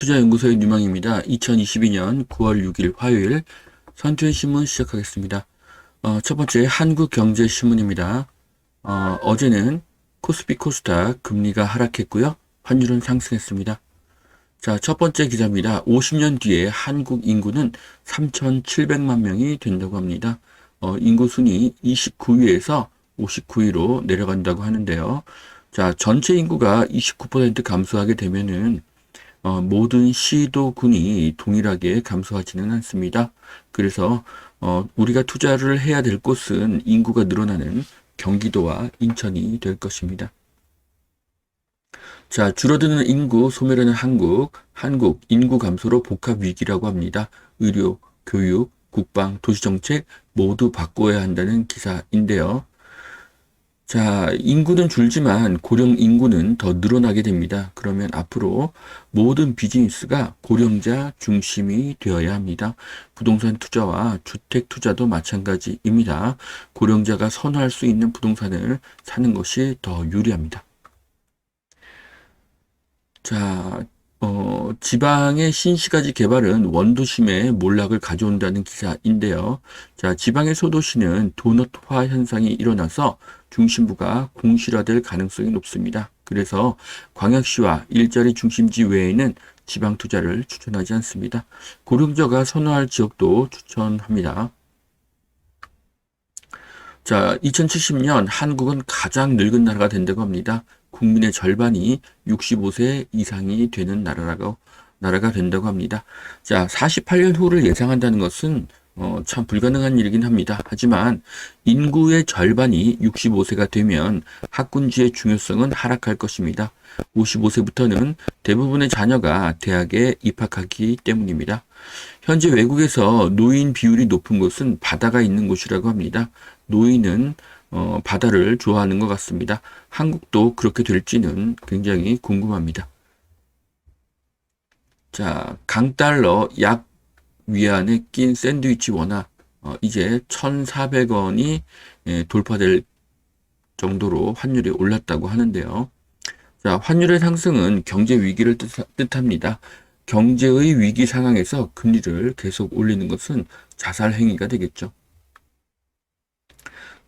투자연구소의 유망입니다. 2022년 9월 6일 화요일 선투신문 시작하겠습니다. 어, 첫 번째 한국경제신문입니다. 어, 어제는 코스피 코스닥 금리가 하락했고요. 환율은 상승했습니다. 자, 첫 번째 기사입니다. 50년 뒤에 한국 인구는 3,700만 명이 된다고 합니다. 어, 인구 순위 29위에서 59위로 내려간다고 하는데요. 자, 전체 인구가 29% 감소하게 되면은 어, 모든 시도 군이 동일하게 감소하지는 않습니다. 그래서 어, 우리가 투자를 해야 될 곳은 인구가 늘어나는 경기도와 인천이 될 것입니다. 자, 줄어드는 인구, 소멸하는 한국, 한국 인구 감소로 복합 위기라고 합니다. 의료, 교육, 국방, 도시정책 모두 바꿔야 한다는 기사인데요. 자, 인구는 줄지만 고령 인구는 더 늘어나게 됩니다. 그러면 앞으로 모든 비즈니스가 고령자 중심이 되어야 합니다. 부동산 투자와 주택 투자도 마찬가지입니다. 고령자가 선호할 수 있는 부동산을 사는 것이 더 유리합니다. 자, 어, 지방의 신시가지 개발은 원도심의 몰락을 가져온다는 기사인데요. 자, 지방의 소도시는 도넛화 현상이 일어나서 중심부가 공실화될 가능성이 높습니다. 그래서 광역시와 일자리 중심지 외에는 지방 투자를 추천하지 않습니다. 고령자가 선호할 지역도 추천합니다. 자, 2070년 한국은 가장 늙은 나라가 된다고 합니다. 국민의 절반이 65세 이상이 되는 나라라고 나라가 된다고 합니다. 자, 48년 후를 예상한다는 것은 어, 참 불가능한 일이긴 합니다. 하지만 인구의 절반이 65세가 되면 학군지의 중요성은 하락할 것입니다. 55세부터는 대부분의 자녀가 대학에 입학하기 때문입니다. 현재 외국에서 노인 비율이 높은 곳은 바다가 있는 곳이라고 합니다. 노인은 어, 바다를 좋아하는 것 같습니다. 한국도 그렇게 될지는 굉장히 궁금합니다. 자, 강달러 약 위안에 낀 샌드위치 원화 어, 이제 1,400원이 예, 돌파될 정도로 환율이 올랐다고 하는데요. 자, 환율의 상승은 경제 위기를 뜻, 합니다 경제의 위기 상황에서 금리를 계속 올리는 것은 자살 행위가 되겠죠.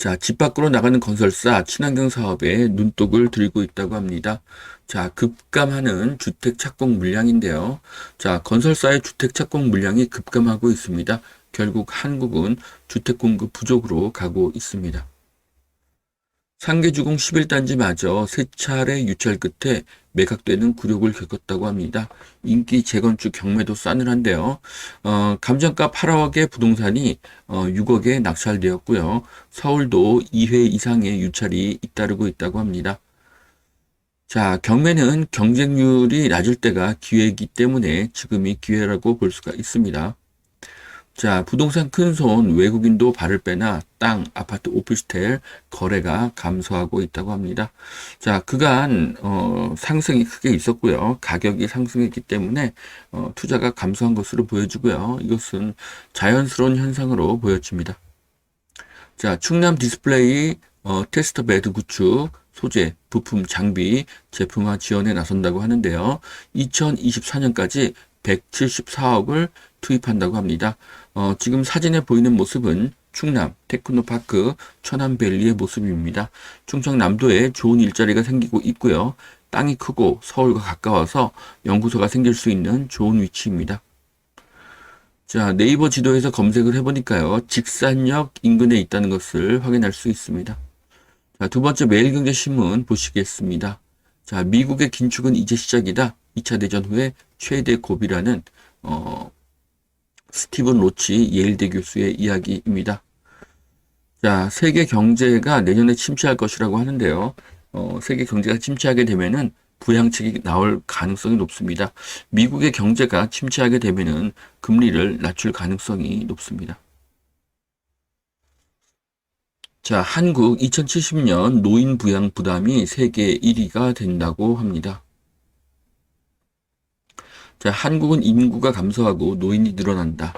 자, 집 밖으로 나가는 건설사 친환경 사업에 눈독을 들고 있다고 합니다. 자, 급감하는 주택 착공 물량인데요. 자, 건설사의 주택 착공 물량이 급감하고 있습니다. 결국 한국은 주택 공급 부족으로 가고 있습니다. 상계주공 11단지마저 세 차례 유찰 끝에 매각되는 굴욕을 겪었다고 합니다. 인기 재건축 경매도 싸늘한데요. 어, 감정가 8억의 부동산이 어, 6억에 낙찰되었고요. 서울도 2회 이상의 유찰이 잇따르고 있다고 합니다. 자, 경매는 경쟁률이 낮을 때가 기회이기 때문에 지금이 기회라고 볼 수가 있습니다. 자, 부동산 큰손 외국인도 발을 빼나 땅, 아파트, 오피스텔 거래가 감소하고 있다고 합니다. 자, 그간 어, 상승이 크게 있었고요. 가격이 상승했기 때문에 어, 투자가 감소한 것으로 보여지고요. 이것은 자연스러운 현상으로 보여집니다. 자, 충남 디스플레이 어, 테스터 베드 구축 소재, 부품, 장비, 제품화 지원에 나선다고 하는데요. 2024년까지 174억을 투입한다고 합니다. 어, 지금 사진에 보이는 모습은 충남 테크노파크 천안밸리의 모습입니다. 충청남도에 좋은 일자리가 생기고 있고요. 땅이 크고 서울과 가까워서 연구소가 생길 수 있는 좋은 위치입니다. 자, 네이버 지도에서 검색을 해보니까요. 직산역 인근에 있다는 것을 확인할 수 있습니다. 자, 두 번째 매일경제신문 보시겠습니다. 자, 미국의 긴축은 이제 시작이다. 2차 대전 후에 최대 고비라는 어, 스티븐 로치 예일대 교수의 이야기입니다. 자, 세계 경제가 내년에 침체할 것이라고 하는데요. 어, 세계 경제가 침체하게 되면은 부양책이 나올 가능성이 높습니다. 미국의 경제가 침체하게 되면은 금리를 낮출 가능성이 높습니다. 자, 한국 2070년 노인 부양 부담이 세계 1위가 된다고 합니다. 자, 한국은 인구가 감소하고 노인이 늘어난다.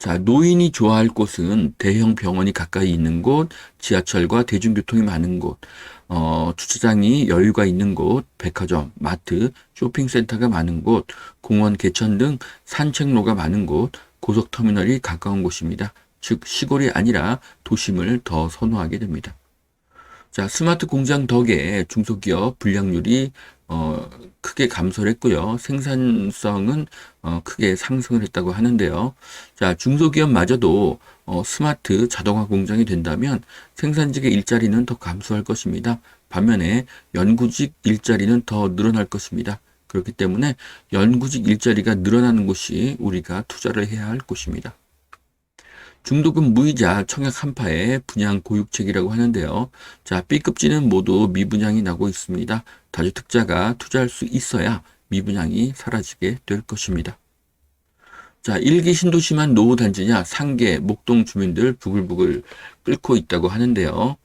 자, 노인이 좋아할 곳은 대형 병원이 가까이 있는 곳, 지하철과 대중교통이 많은 곳, 어, 주차장이 여유가 있는 곳, 백화점, 마트, 쇼핑센터가 많은 곳, 공원, 개천 등 산책로가 많은 곳, 고속터미널이 가까운 곳입니다. 즉, 시골이 아니라 도심을 더 선호하게 됩니다. 자, 스마트 공장 덕에 중소기업 불량률이 어, 크게 감소를 했고요. 생산성은 어, 크게 상승을 했다고 하는데요. 자, 중소기업마저도 어, 스마트 자동화 공장이 된다면 생산직의 일자리는 더 감소할 것입니다. 반면에 연구직 일자리는 더 늘어날 것입니다. 그렇기 때문에 연구직 일자리가 늘어나는 곳이 우리가 투자를 해야 할 곳입니다. 중도금 무이자 청약 한파의 분양 고육책이라고 하는데요. 자, B급지는 모두 미분양이 나고 있습니다. 다주택자가 투자할 수 있어야 미분양이 사라지게 될 것입니다. 자, 일기 신도시만 노후 단지냐 상계, 목동 주민들 부글부글 끓고 있다고 하는데요.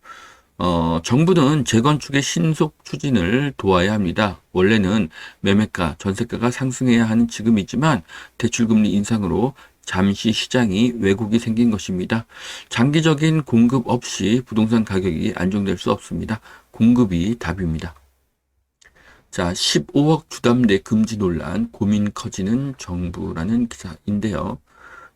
어, 정부는 재건축의 신속 추진을 도와야 합니다. 원래는 매매가, 전세가가 상승해야 하는 지금이지만 대출금리 인상으로 잠시 시장이 왜곡이 생긴 것입니다. 장기적인 공급 없이 부동산 가격이 안정될 수 없습니다. 공급이 답입니다. 자, 15억 주담대 금지 논란 고민 커지는 정부라는 기사인데요.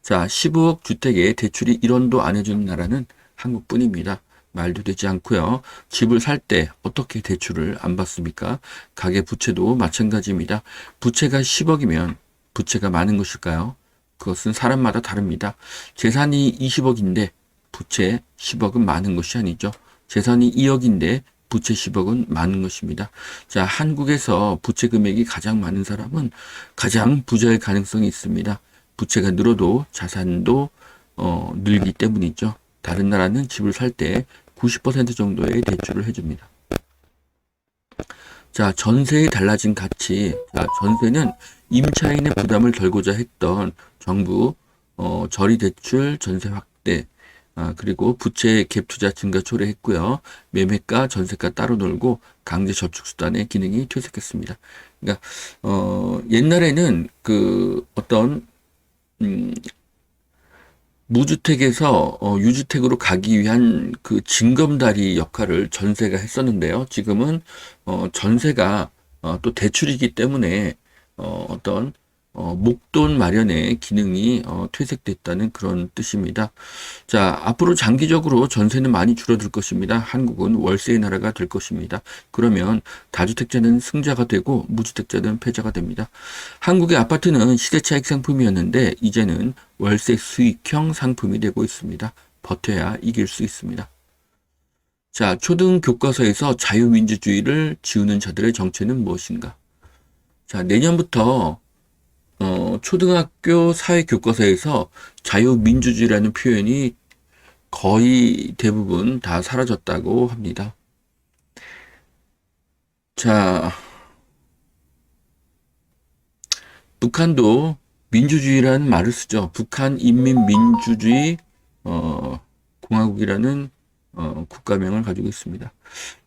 자, 15억 주택에 대출이 1원도 안 해주는 나라는 한국뿐입니다. 말도 되지 않고요. 집을 살 때 어떻게 대출을 안 받습니까? 가계 부채도 마찬가지입니다. 부채가 10억이면 부채가 많은 것일까요? 그것은 사람마다 다릅니다. 재산이 20억인데 부채 10억은 많은 것이 아니죠. 재산이 2억인데 부채 10억은 많은 것입니다. 자, 한국에서 부채 금액이 가장 많은 사람은 가장 부자일 가능성이 있습니다. 부채가 늘어도 자산도 어, 늘기 때문이죠. 다른 나라는 집을 살 때 90% 정도의 대출을 해줍니다. 자, 전세의 달라진 가치. 자, 전세는 임차인의 부담을 덜고자 했던 정부 어, 저리 대출 전세 확대 아, 그리고 부채 갭 투자 증가 초래했고요. 매매가 전세가 따로 놀고 강제 저축 수단의 기능이 퇴색했습니다. 그러니까 어, 옛날에는 그 어떤 음, 무주택에서 어, 유주택으로 가기 위한 그 징검다리 역할을 전세가 했었는데요. 지금은 어, 전세가 어, 또 대출이기 때문에 어, 어떤 어, 목돈 마련의 기능이 어, 퇴색됐다는 그런 뜻입니다. 자, 앞으로 장기적으로 전세는 많이 줄어들 것입니다. 한국은 월세의 나라가 될 것입니다. 그러면 다주택자는 승자가 되고 무주택자는 패자가 됩니다. 한국의 아파트는 시대차익 상품이었는데 이제는 월세 수익형 상품이 되고 있습니다. 버텨야 이길 수 있습니다. 자, 초등 교과서에서 자유민주주의를 지우는 자들의 정체는 무엇인가? 자, 내년부터 어, 초등학교 사회 교과서에서 자유민주주의라는 표현이 거의 대부분 다 사라졌다고 합니다. 자, 북한도 민주주의라는 말을 쓰죠. 북한 인민민주주의 어, 공화국이라는 어, 국가명을 가지고 있습니다.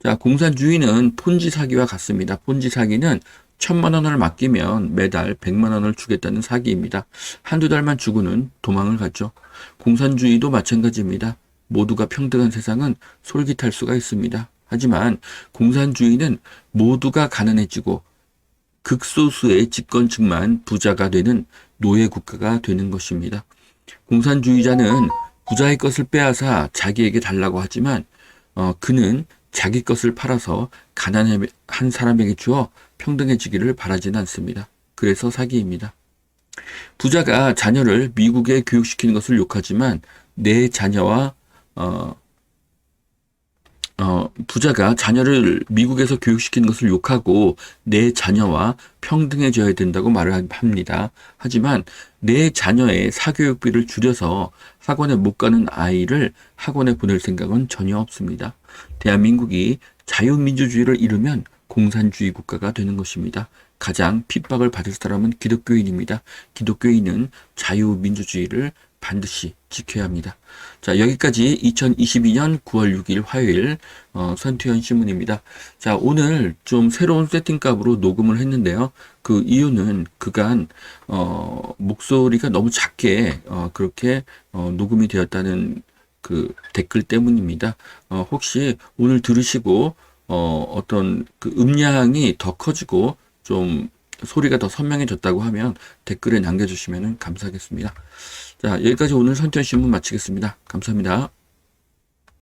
자, 공산주의는 폰지 사기와 같습니다. 폰지 사기는 천만 원을 맡기면 매달 백만 원을 주겠다는 사기입니다. 한두 달만 주고는 도망을 가죠. 공산주의도 마찬가지입니다. 모두가 평등한 세상은 솔깃할 수가 있습니다. 하지만 공산주의는 모두가 가난해지고 극소수의 집권층만 부자가 되는 노예 국가가 되는 것입니다. 공산주의자는 부자의 것을 빼앗아 자기에게 달라고 하지만 어, 그는 자기 것을 팔아서 가난한 사람에게 주어 평등해지기를 바라지는 않습니다. 그래서 사기입니다. 부자가 자녀를 미국에 교육시키는 것을 욕하지만 내 자녀와 어, 어, 부자가 자녀를 미국에서 교육시키는 것을 욕하고 내 자녀와 평등해져야 된다고 말을 합니다. 하지만 내 자녀의 사교육비를 줄여서 학원에 못 가는 아이를 학원에 보낼 생각은 전혀 없습니다. 대한민국이 자유민주주의를 이루면 공산주의 국가가 되는 것입니다. 가장 핍박을 받을 사람은 기독교인입니다. 기독교인은 자유민주주의를 반드시 지켜야 합니다. 자, 여기까지 2022년 9월 6일 화요일 어, 선투현 신문입니다. 자, 오늘 좀 새로운 세팅값으로 녹음을 했는데요. 그 이유는 그간 어, 목소리가 너무 작게 어, 그렇게 어, 녹음이 되었다는 그 댓글 때문입니다. 어, 혹시 오늘 들으시고 어, 어떤 그 음량이 더 커지고 좀 소리가 더 선명해졌다고 하면 댓글에 남겨주시면 감사하겠습니다. 자, 여기까지 오늘 선전 신문 마치겠습니다. 감사합니다.